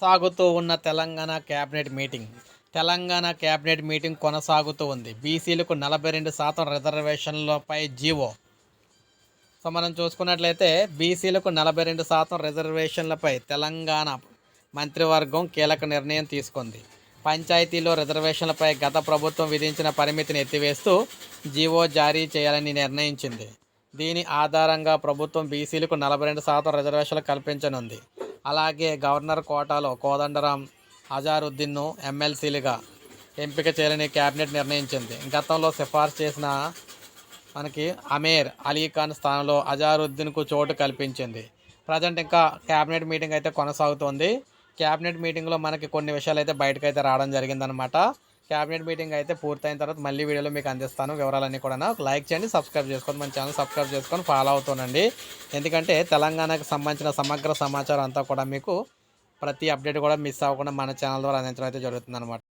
సాగుతూ ఉన్న Telangana cabinet meeting. Telangana cabinet meeting కొనసాగుతూ ఉంది. బీసీలకు నలభై రెండు శాతం రిజర్వేషన్లపై జీవో. సో మనం చూసుకున్నట్లయితే బీసీలకు నలభై రెండు శాతం రిజర్వేషన్లపై తెలంగాణ మంత్రివర్గం కీలక నిర్ణయం తీసుకుంది. పంచాయతీలో రిజర్వేషన్లపై గత ప్రభుత్వం విధించిన పరిమితిని ఎత్తివేస్తూ జీవో జారీ చేయాలని నిర్ణయించింది. దీని ఆధారంగా ప్రభుత్వం బీసీలకు నలభై రెండు శాతం రిజర్వేషన్లు కల్పించనుంది. అలాగే గవర్నర్ కోటాలో కోదండరాం అజారుద్దీన్ను ఎమ్మెల్సీలుగా ఎంపిక చేయాలని కేబినెట్ నిర్ణయించింది. గతంలో సిఫార్సు చేసిన మనకి అమీర్ అలీఖాన్ స్థానంలో అజారుద్దీన్కు చోటు కల్పించింది. ప్రజెంట్ ఇంకా క్యాబినెట్ మీటింగ్ అయితే కొనసాగుతోంది. క్యాబినెట్ మీటింగ్లో మనకి కొన్ని విషయాలు అయితే బయటకు అయితే రావడం జరిగిందనమాట క్యాబినెట్ మీటింగ్ అయితే పూర్తయిన తర్వాత మళ్ళీ వీడియోలో మీకు అందిస్తాను. వివరాలన్నీ కూడా లైక్ చేయండి సబ్స్క్రైబ్ చేసుకోండి మన ఛానల్ సబ్స్క్రైబ్ చేసుకొని ఫాలో అవుతానండి ఎందుకంటే తెలంగాణకు సంబంధించిన సమగ్ర సమాచారం అంతా కూడా మీకు ప్రతి అప్డేట్ కూడా మిస్ అవ్వకుండా మన ఛానల్ ద్వారా అందించడం అయితే జరుగుతుంది